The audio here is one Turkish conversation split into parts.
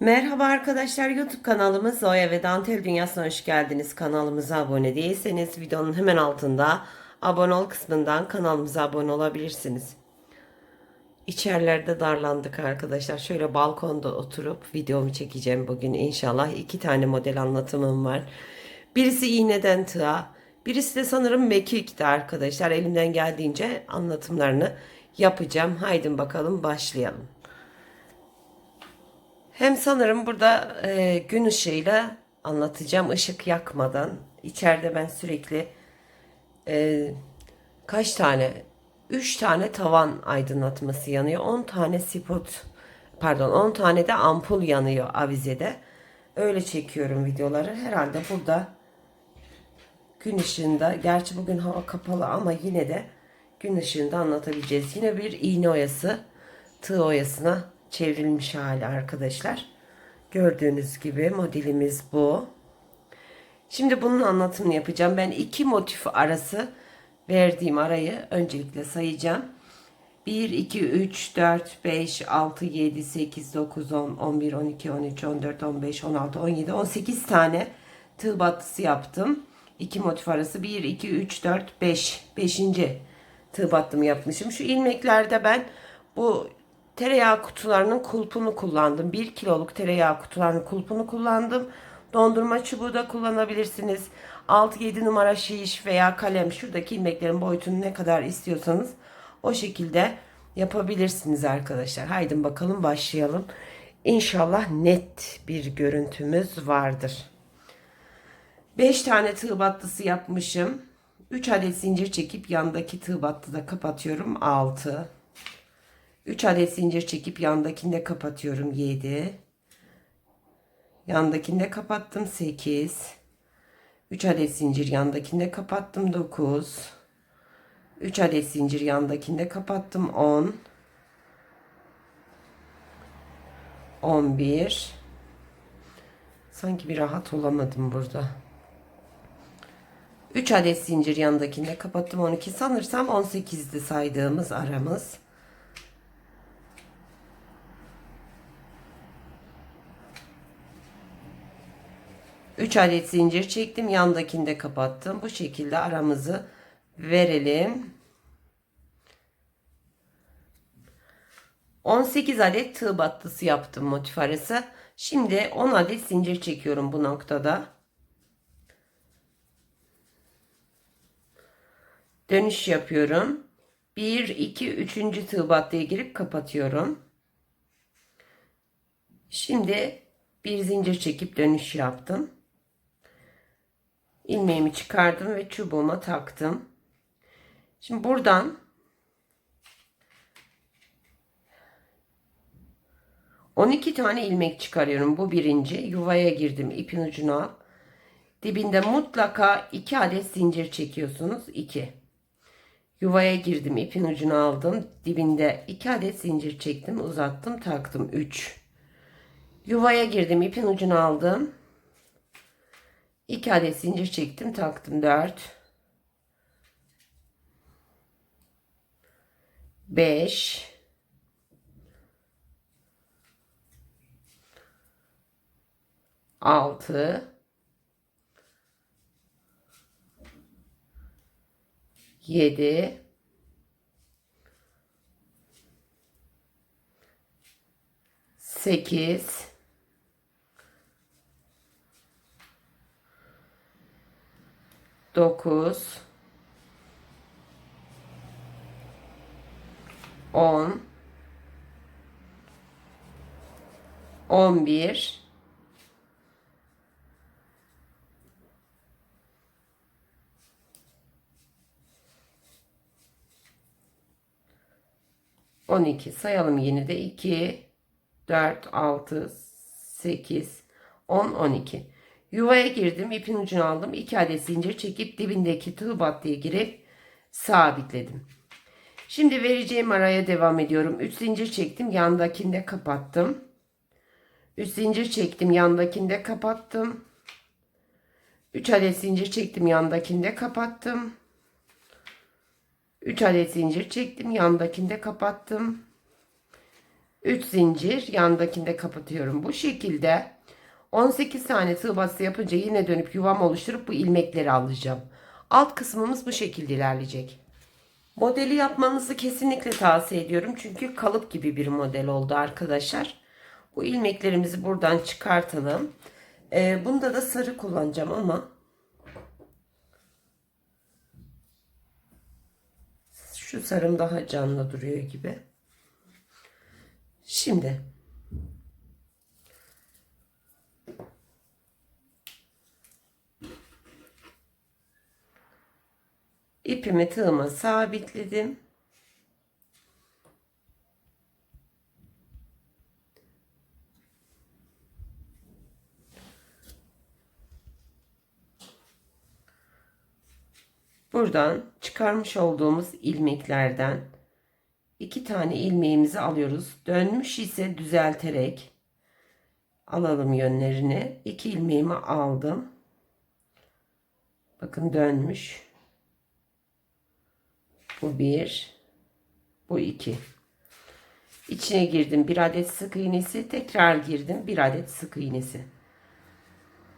Merhaba arkadaşlar YouTube kanalımız Zoya ve Dantel Dünyası'na hoş geldiniz. Kanalımıza abone değilseniz videonun hemen altında abone ol kısmından kanalımıza abone olabilirsiniz. İçerilerde darlandık arkadaşlar. Şöyle balkonda oturup videomu çekeceğim bugün inşallah. iki tane model anlatımım var. Birisi iğneden tığa, birisi de sanırım mekikti arkadaşlar. Elimden geldiğince anlatımlarını yapacağım. Haydi bakalım başlayalım. Hem sanırım burada e, gün ışığıyla anlatacağım ışık yakmadan. İçeride ben sürekli e, kaç tane? 3 tane tavan aydınlatması yanıyor. 10 tane spot pardon 10 tane de ampul yanıyor avizede. Öyle çekiyorum videoları. Herhalde burada gün ışığında gerçi bugün hava kapalı ama yine de gün ışığında anlatabileceğiz. Yine bir iğne oyası tığ oyasına çevrilmiş hali arkadaşlar. Gördüğünüz gibi modelimiz bu. Şimdi bunun anlatımını yapacağım. Ben iki motif arası verdiğim arayı öncelikle sayacağım. 1, 2, 3, 4, 5, 6, 7, 8, 9, 10, 11, 12, 13, 14, 15, 16, 17, 18 tane tığ battısı yaptım. İki motif arası 1, 2, 3, 4, 5. 5. tığ battımı yapmışım. Şu ilmeklerde ben bu tereyağı kutularının kulpunu kullandım. 1 kiloluk tereyağı kutularının kulpunu kullandım. Dondurma çubuğu da kullanabilirsiniz. 6-7 numara şiş veya kalem şuradaki ilmeklerin boyutunu ne kadar istiyorsanız o şekilde yapabilirsiniz arkadaşlar. Haydi bakalım başlayalım. İnşallah net bir görüntümüz vardır. 5 tane tığ battısı yapmışım. 3 adet zincir çekip yandaki tığ battıda kapatıyorum. 6 3 adet zincir çekip yandakinde kapatıyorum 7 yandakinde kapattım 8 3 adet zincir yandakinde kapattım 9 3 adet zincir yandakinde kapattım 10 11 sanki bir rahat olamadım burada. 3 adet zincir yandakinde kapattım 12 sanırsam 18'di saydığımız aramız 3 adet zincir çektim. Yandakini de kapattım. Bu şekilde aramızı verelim. 18 adet tığ battısı yaptım motif arası. Şimdi 10 adet zincir çekiyorum bu noktada. Dönüş yapıyorum. 1 2 3. tığ battıya girip kapatıyorum. Şimdi bir zincir çekip dönüş yaptım ilmeğimi çıkardım ve çubuğuma taktım. Şimdi buradan on iki tane ilmek çıkarıyorum. Bu birinci. Yuvaya girdim. ipin ucuna. Dibinde mutlaka iki adet zincir çekiyorsunuz. 2. Yuvaya girdim. ipin ucuna aldım. Dibinde iki adet zincir çektim. Uzattım. Taktım. 3. Yuvaya girdim. ipin ucuna aldım. 2 adet zincir çektim taktım 4 5 6 7 8 9 10 11 12 sayalım yine de. 2 4 6 8 10 12 Yuvaya girdim. ipin ucunu aldım. 2 adet zincir çekip dibindeki tığ battıya girip sabitledim. Şimdi vereceğim araya devam ediyorum. 3 zincir çektim. Yandakinde kapattım. 3 zincir çektim. Yandakinde kapattım. 3 adet zincir çektim. Yandakinde kapattım. 3 adet zincir çektim. Yandakinde kapattım. 3 zincir yandakini de kapatıyorum. Bu şekilde 18 tane tığ batısı yapınca yine dönüp yuvam oluşturup bu ilmekleri alacağım. Alt kısmımız bu şekilde ilerleyecek. Modeli yapmanızı kesinlikle tavsiye ediyorum. Çünkü kalıp gibi bir model oldu arkadaşlar. Bu ilmeklerimizi buradan çıkartalım. Ee, bunda da sarı kullanacağım ama şu sarım daha canlı duruyor gibi. Şimdi ipimi tığıma sabitledim. Buradan çıkarmış olduğumuz ilmeklerden iki tane ilmeğimizi alıyoruz. Dönmüş ise düzelterek alalım yönlerini. İki ilmeğimi aldım. Bakın dönmüş. Bu bir. Bu iki. İçine girdim bir adet sık iğnesi. Tekrar girdim bir adet sık iğnesi.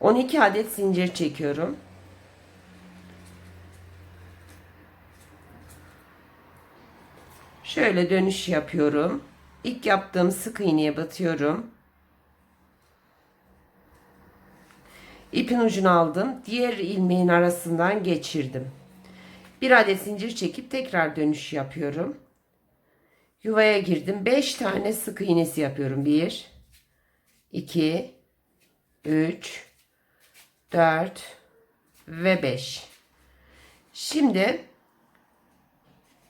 12 adet zincir çekiyorum. Şöyle dönüş yapıyorum. İlk yaptığım sık iğneye batıyorum. İpin ucunu aldım. Diğer ilmeğin arasından geçirdim. Bir adet zincir çekip tekrar dönüş yapıyorum. Yuvaya girdim. 5 tane sık iğnesi yapıyorum. 1 2 3 4 ve 5. Şimdi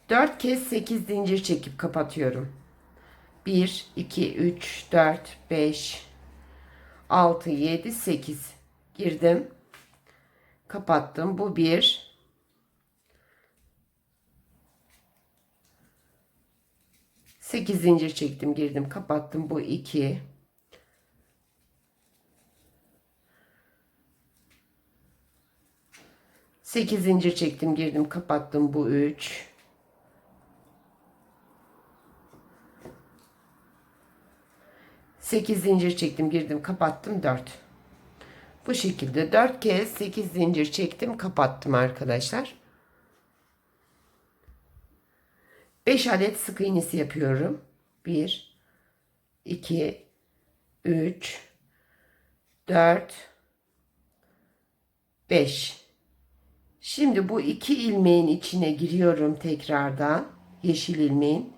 4 kez 8 zincir çekip kapatıyorum. 1 2 3 4 5 6 7 8 girdim. Kapattım. Bu 1 8 zincir çektim, girdim, kapattım. Bu 2 8 zincir çektim, girdim, kapattım. Bu 3 8 zincir çektim, girdim, kapattım. 4 Bu şekilde 4 kez 8 zincir çektim, kapattım arkadaşlar. 5 adet sık iğnesi yapıyorum. 1 2 3 4 5 Şimdi bu iki ilmeğin içine giriyorum tekrardan. Yeşil ilmeğin.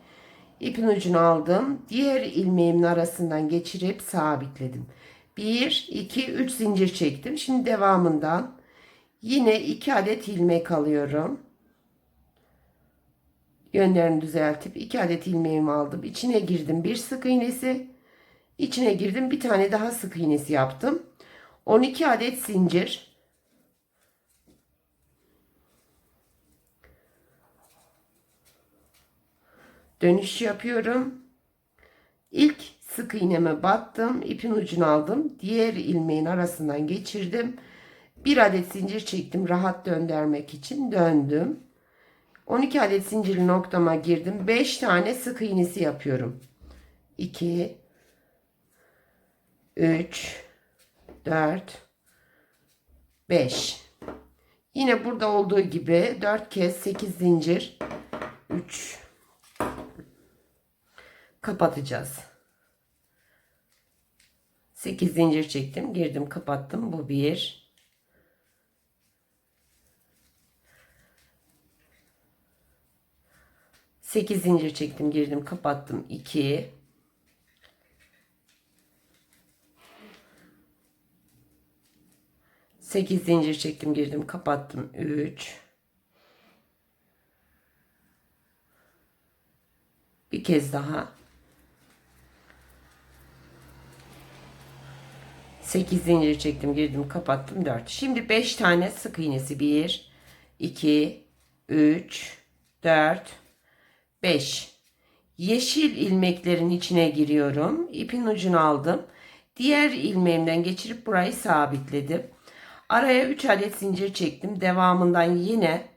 İpin ucunu aldım. Diğer ilmeğimin arasından geçirip sabitledim. 1 2 3 zincir çektim. Şimdi devamından yine 2 adet ilmek alıyorum yönlerini düzeltip iki adet ilmeğimi aldım. İçine girdim bir sık iğnesi. İçine girdim bir tane daha sık iğnesi yaptım. 12 adet zincir. Dönüş yapıyorum. İlk sık iğneme battım. ipin ucunu aldım. Diğer ilmeğin arasından geçirdim. Bir adet zincir çektim rahat döndürmek için döndüm. 12 adet zincirli noktama girdim. 5 tane sık iğnesi yapıyorum. 2 3 4 5 Yine burada olduğu gibi 4 kez 8 zincir 3 kapatacağız. 8 zincir çektim, girdim, kapattım. Bu 1 8 zincir çektim girdim kapattım. 2 8 zincir çektim girdim kapattım. 3 bir kez daha. 8 zincir çektim girdim kapattım. 4 şimdi 5 tane sık iğnesi. 1 2 3 4 5 yeşil ilmeklerin içine giriyorum. İpin ucunu aldım. Diğer ilmeğimden geçirip burayı sabitledim. Araya 3 adet zincir çektim. Devamından yine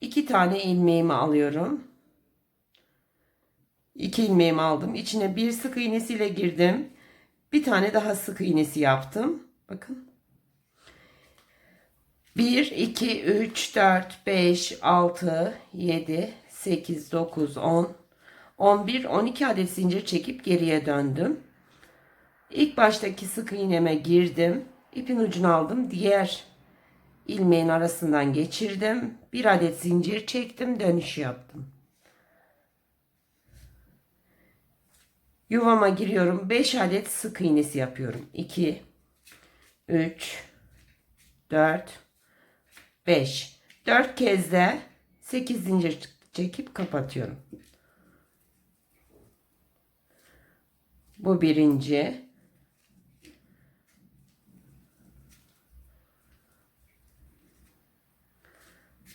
2 tane ilmeğimi alıyorum. İki ilmeğimi aldım. İçine bir sık iğnesiyle girdim. Bir tane daha sık iğnesi yaptım. Bakın. 1, 2, 3, 4, 5, 6, 7, 8, 9, 10, 11, 12 adet zincir çekip geriye döndüm. İlk baştaki sık iğneme girdim. İpin ucunu aldım. Diğer ilmeğin arasından geçirdim. Bir adet zincir çektim. Dönüş yaptım. Yuvama giriyorum. 5 adet sık iğnesi yapıyorum. 2 3 4 5 4 kez de 8 zincir çekip kapatıyorum. Bu birinci.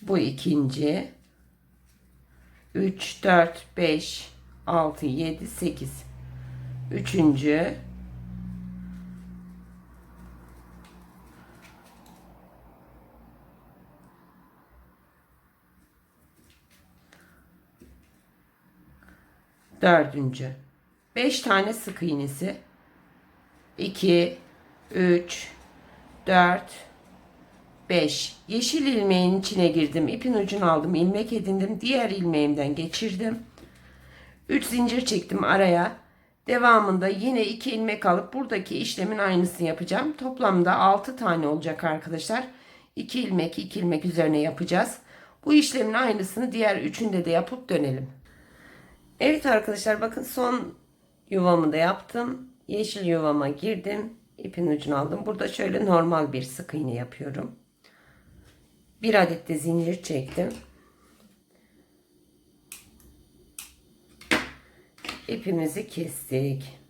Bu ikinci. 3, 4, 5, 6, 7, 8. Üçüncü. Dördüncü. Beş tane sık iğnesi. 2, 3, 4, 5. Yeşil ilmeğin içine girdim. İpin ucunu aldım. ilmek edindim. Diğer ilmeğimden geçirdim. 3 zincir çektim araya. Devamında yine 2 ilmek alıp buradaki işlemin aynısını yapacağım. Toplamda 6 tane olacak arkadaşlar. 2 ilmek 2 ilmek üzerine yapacağız. Bu işlemin aynısını diğer üçünde de yapıp dönelim. Evet arkadaşlar bakın son yuvamı da yaptım. Yeşil yuvama girdim. İpin ucunu aldım. Burada şöyle normal bir sık iğne yapıyorum. Bir adet de zincir çektim. İpimizi kestik.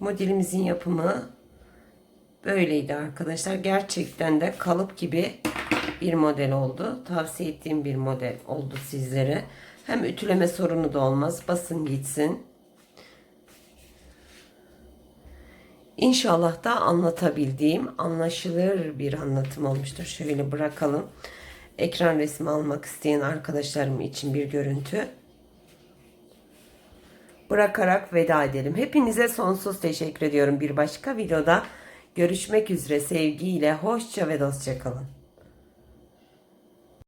Modelimizin yapımı böyleydi arkadaşlar. Gerçekten de kalıp gibi bir model oldu. Tavsiye ettiğim bir model oldu sizlere. Hem ütüleme sorunu da olmaz. Basın gitsin. İnşallah da anlatabildiğim anlaşılır bir anlatım olmuştur. Şöyle bırakalım. Ekran resmi almak isteyen arkadaşlarım için bir görüntü bırakarak veda edelim. Hepinize sonsuz teşekkür ediyorum. Bir başka videoda görüşmek üzere sevgiyle hoşça ve dostça kalın.